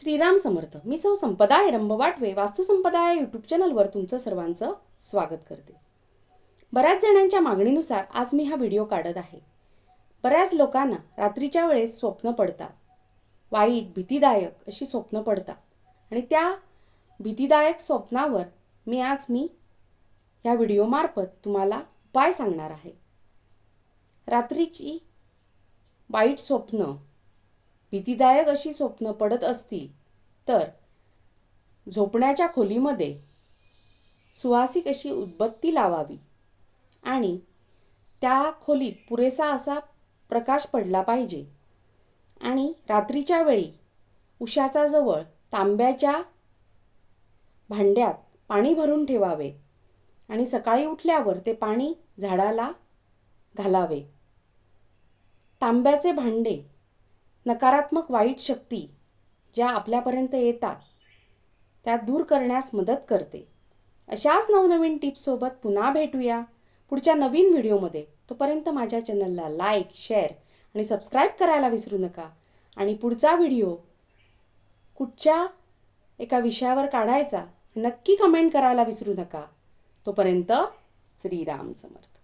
श्रीराम समर्थ. मी सौ संपदा रंब वाटवे वास्तुसंपदा या यूट्यूब चॅनलवर तुमचं सर्वांचं स्वागत करते. बऱ्याच जणांच्या मागणीनुसार आज मी हा व्हिडिओ काढत आहे. बऱ्याच लोकांना रात्रीच्या वेळेस स्वप्न पडतात. वाईट भीतीदायक अशी स्वप्न पडतात. आणि त्या भीतीदायक स्वप्नावर मी आज मी ह्या व्हिडिओमार्फत तुम्हाला उपाय सांगणार आहे. रात्रीची वाईट स्वप्न भीतीदायक अशी स्वप्न पडत असतील तर झोपण्याच्या खोलीमध्ये सुवासिक अशी उदबत्ती लावावी आणि त्या खोलीत पुरेसा असा प्रकाश पडला पाहिजे. आणि रात्रीच्या वेळी उशाचा जवळ तांब्याच्या भांड्यात पाणी भरून ठेवावे आणि सकाळी उठल्यावर ते पाणी झाडाला घालावे. तांब्याचे भांडे नकारात्मक वाईट शक्ती ज्या आपल्यापर्यंत येतात त्या दूर करण्यास मदत करते. अशाच नवनवीन टिप्ससोबत पुन्हा भेटूया. पुढच्या नवीन व्हिडिओमध्ये. तोपर्यंत माझ्या चॅनलला लाईक शेअर आणि सबस्क्राईब करायला विसरू नका. आणि पुढचा व्हिडिओ कुठच्या एका विषयावर काढायचा नक्की कमेंट करायला विसरू नका. तोपर्यंत श्रीराम समर्थ.